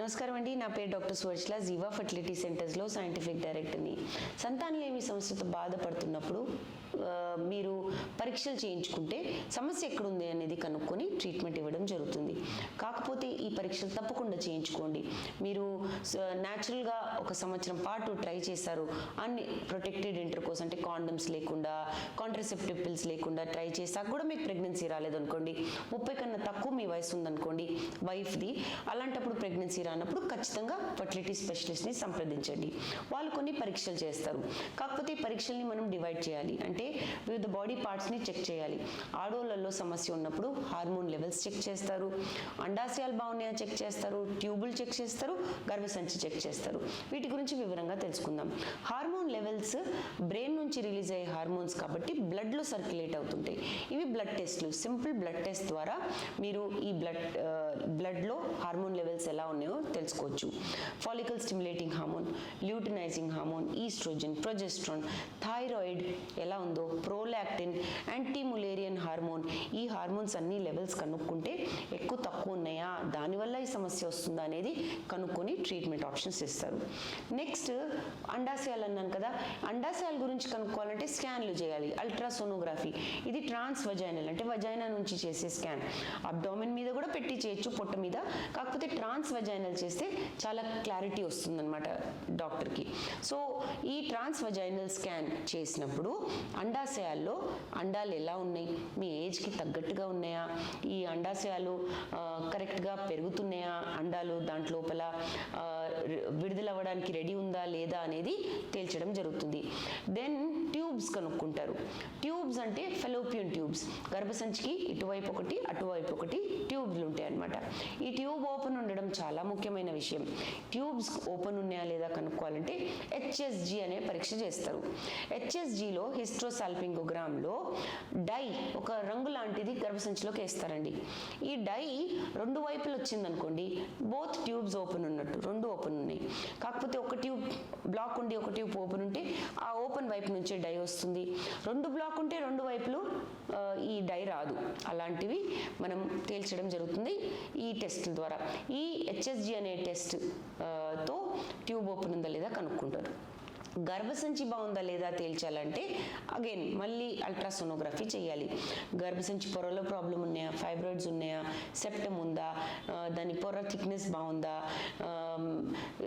నమస్కారం అండి. నా పేరు డాక్టర్ సువర్చల జీవా ఫర్టిలిటీ సెంటర్స్లో సైంటిఫిక్ డైరెక్టర్ని. సంతానలేమి సమస్యతో బాధపడుతున్నప్పుడు మీరు పరీక్షలు చేయించుకుంటే సమస్య ఎక్కడుంది అనేది కనుక్కొని ట్రీట్మెంట్ ఇవ్వడం జరుగుతుంది. కాకపోతే ఈ పరీక్షలు తప్పకుండా చేయించుకోండి. మీరు న్యాచురల్గా ఒక సంవత్సరం పాటు ట్రై చేశారు అన్ని ప్రొటెక్టెడ్ ఇంటర్కోర్స్ అంటే కాండమ్స్ లేకుండా కాంట్రసెప్టివ్ పిల్స్ లేకుండా ట్రై చేశాక కూడా మీకు ప్రెగ్నెన్సీ రాలేదనుకోండి. ముప్పై కన్నా తక్కువ మీ వయసు ఉందనుకోండి వైఫ్ది అలాంటప్పుడు ప్రెగ్నెన్సీ రానప్పుడు ఖచ్చితంగా ఫర్టిలిటీ స్పెషలిస్ట్ని సంప్రదించండి. వాళ్ళు కొన్ని పరీక్షలు చేస్తారు. కాకపోతే ఈ పరీక్షల్ని మనం డివైడ్ చేయాలి. అంటే వివిధ బాడీ పార్ట్స్ని చెక్ చేయాలి. ఆడోళ్ళల్లో సమస్య ఉన్నప్పుడు హార్మోన్ లెవెల్స్ చెక్ చేస్తారు. అండాశయాలు బాగున్నాయా చెక్ చేస్తారు. ట్యూబుల్ చెక్ చేస్తారు. గర్భసంచి చెక్ చేస్తారు. వీటి గురించి వివరంగా తెలుసుకుందాం. హార్మోన్ లెవెల్స్ బ్రెయిన్ నుంచి రిలీజ్ అయ్యే హార్మోన్స్ కాబట్టి బ్లడ్లో సర్క్యులేట్ అవుతుంటాయి. ఇవి బ్లడ్ టెస్ట్లు. సింపుల్ బ్లడ్ టెస్ట్ ద్వారా మీరు ఈ బ్లడ్ బ్లడ్లో హార్మోన్ లెవెల్స్ ఎలా ఉన్నాయో తెలుసుకోవచ్చు. Follicle stimulating hormone luteinising hormone oestrogen progesterone thyroid ఎలా ఉందో ప్రోలాక్టిన్ యాంటీములేరియన్ హార్మోన్ ఈ హార్మోన్స్ అన్ని లెవెల్స్ కనుక్కుంటే ఎక్కువ తక్కువ ఉన్నాయా? దానివల్ల ఈ సమస్య వస్తుందా అనేది కనుక్కొని ట్రీట్మెంట్ ఆప్షన్స్ ఇస్తారు. నెక్స్ట్ అండాశయాలు అన్నాను కదా అండాశయాల గురించి కనుక్కోవాలంటే స్కాన్లు చేయాలి. అల్ట్రాసోనోగ్రఫీ ఇది ట్రాన్స్ వజైనల్ అంటే వజైనా నుంచి చేసే స్కాన్. అబ్డామిన్ మీద కూడా పెట్టి చేయొచ్చు పొట్ట మీద. కాకపోతే ట్రాన్స్ వజైనల్ చేస్తే చాలా క్లారిటీ వస్తుందన్నమాట డాక్టర్కి. సో ఈ ట్రాన్స్ వజైనల్ స్కాన్ చేసినప్పుడు అండాశయాల్లో అండాలు ఎలా ఉన్నాయి? మీ ఏజ్కి తగ్గట్టుగా ఉన్నాయా? ఈ అండాశయాలు కరెక్ట్గా పెరుగుతున్నాయా అండాలు? దాంట్లోపల లోపల రెడీ ఉందా లేదా అనేది తేల్చడం జరుగుతుంది. దెన్ ట్యూబ్స్ కనుక్కుంటారు. ట్యూబ్స్ అంటే ఫెలోపియన్ ట్యూబ్స్ గర్భసంచికి ఇటువైపు ఒకటి అటువైపు ఒకటి ట్యూబ్లు ఉంటాయి అన్నమాట ఈ ట్యూబ్ ఓపెన్ ఉండడం చాలా ముఖ్యమైన విషయం. ట్యూబ్స్ ఓపెన్ ఉన్నాయా లేదా కనుక్కోవాలంటే హెచ్ఎస్జి అనే పరీక్ష చేస్తారు. హెచ్ఎస్జిలో హిస్ట్రోసాల్పింగోగ్రామ్లో డై ఒక రంగు లాంటిది గర్భసంచిలోకి వేస్తారండి. ఈ డై రెండు వైపులు వచ్చిందనుకోండి బోత్ ట్యూబ్స్ ఓపెన్ ఉన్నట్టు రెండు ఓపెన్ ఉన్నాయి. కాకపోతే కాకపోతే ఒక ట్యూబ్ బ్లాక్ ఉండి ఒక ట్యూబ్ ఓపెన్ ఉంటే ఆ ఓపెన్ వైపు నుంచే డై వస్తుంది. రెండు బ్లాక్ ఉంటే రెండు వైపులు ఈ డై రాదు. అలాంటివి మనం తేల్చడం జరుగుతుంది ఈ టెస్ట్ ద్వారా. ఈ హెచ్ఎస్జి అనే టెస్ట్తో ట్యూబ్ ఓపెన్ ఉందా లేదా కనుక్కుంటారు. గర్భసంచి బాగుందా లేదా తేల్చాలంటే అగైన్ మళ్ళీ అల్ట్రాసోనోగ్రఫీ చేయాలి. గర్భసంచి పొరలో ప్రాబ్లం ఉన్నాయా? ఫైబ్రాయిడ్స్ ఉన్నాయా? సెప్టమ్ ఉందా? దాని పొర థిక్నెస్ బాగుందా?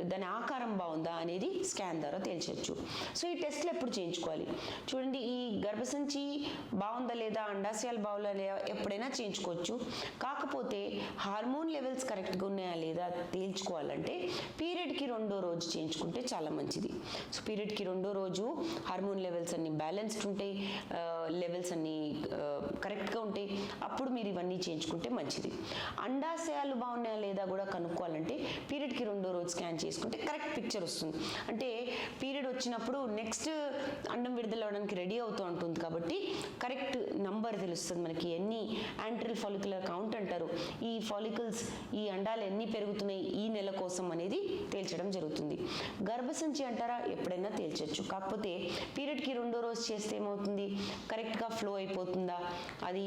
దాని ఆకారం బాగుందా అనేది స్కాన్ ద్వారా తేల్చవచ్చు సో ఈ టెస్ట్లు ఎప్పుడు చేయించుకోవాలి? చూడండి ఈ గర్భసంచి బాగుందా లేదా? అండాశయాలు బాగుందా లేదా? ఎప్పుడైనా చేయించుకోవచ్చు. కాకపోతే హార్మోన్ లెవెల్స్ కరెక్ట్గా ఉన్నాయా లేదా తేల్చుకోవాలంటే పీరియడ్కి రెండో రోజు చేయించుకుంటే చాలా మంచిది. సో పీరియడ్కి రెండో రోజు హార్మోన్ లెవెల్స్ అన్ని బ్యాలెన్స్డ్ ఉంటాయి లెవెల్స్ అన్ని కరెక్ట్గా ఉంటాయి అప్పుడు మీరు ఇవన్నీ చేయించుకుంటే మంచిది. అండాశయాలు బాగున్నాయా లేదా కూడా కనుక్కోవాలంటే పీరియడ్కి రెండో రోజు స్కాన్ చేసుకుంటే కరెక్ట్ పిక్చర్ వస్తుంది. అంటే పీరియడ్ వచ్చినప్పుడు నెక్స్ట్ అండం విడుదల అవడానికి రెడీ అవుతూ ఉంటుంది కాబట్టి కరెక్ట్ నంబర్ తెలుస్తుంది మనకి. ఎన్ని యాంట్రల్ ఫాలిక్యులర్ కౌంట్ అంటారు. ఈ ఫాలికల్స్ ఈ అండాలు ఎన్ని పెరుగుతున్నాయి ఈ నెల కోసం అనేది తేల్చడం జరుగుతుంది. గర్భసంచి అంటారా? ఎప్పుడైనా తేల్చొచ్చు. కాకపోతే పీరియడ్కి రెండో రోజు చేస్తే ఏమవుతుంది? కరెక్ట్గా ఫ్లో అయిపోతుందా? అది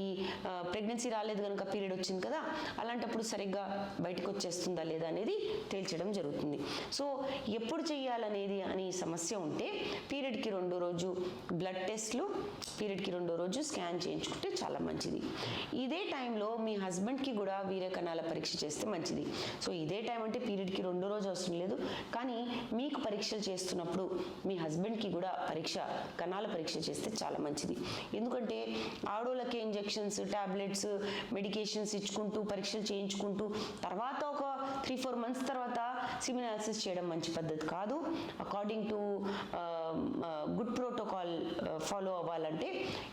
ప్రెగ్నెన్సీ రాలేదు కనుక పీరియడ్ వచ్చింది కదా అలాంటప్పుడు సరిగ్గా బయటకు వచ్చేస్తుందా లేదా అనేది తేల్చడం జరుగుతుంది. సో ఎప్పుడు చేయాలనేది అని సమస్య ఉంటే పీరియడ్కి రెండో రోజు బ్లడ్ టెస్ట్లు పీరియడ్కి రెండో రోజు స్కాన్ చేయించుకుంటే చాలా మంచిది. ఇదే టైంలో మీ హస్బెండ్కి కూడా వీర్య పరీక్ష చేస్తే మంచిది. సో ఇదే టైం అంటే పీరియడ్కి రెండో రోజు అవసరం లేదు. కానీ మీకు పరీక్షలు చేస్తున్నప్పుడు మీ హస్బెండ్కి కూడా పరీక్ష కణాల పరీక్ష చేస్తే చాలా మంచిది. ఎందుకంటే ఆడోళ్ళకి ఇంజెక్షన్స్ టాబ్లెట్స్ మెడికేషన్స్ ఇచ్చుకుంటూ పరీక్షలు చేయించుకుంటూ తర్వాత ఒక త్రీ ఫోర్ మంత్స్ తర్వాత సిమినాలిసిస్ చేయడం మంచి పద్ధతి కాదు. According to good protocol follow అవ్వాలంటే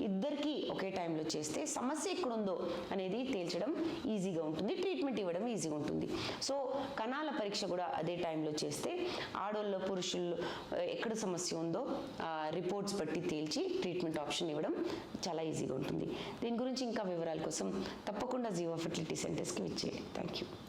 ఇద్దరికీ ఒకే టైంలో చేస్తే సమస్య ఎక్కడుందో అనేది తేల్చడం ఈజీగా ఉంటుంది. ట్రీట్మెంట్ ఇవ్వడం ఈజీగా ఉంటుంది. సో కణాల పరీక్ష కూడా అదే టైంలో చేస్తే ఆడోళ్ళ పురుషుల్లో ఎక్కడ సమస్య ఉందో రిపోర్ట్స్ బట్టి తేల్చి ట్రీట్మెంట్ ఆప్షన్ ఇవ్వడం చాలా ఈజీగా ఉంటుంది. దీని గురించి ఇంకా వివరాల కోసం తప్పకుండా జీవో ఫెర్టిలిటీ సెంటర్స్కి విచ్చేయండి థ్యాంక్ యూ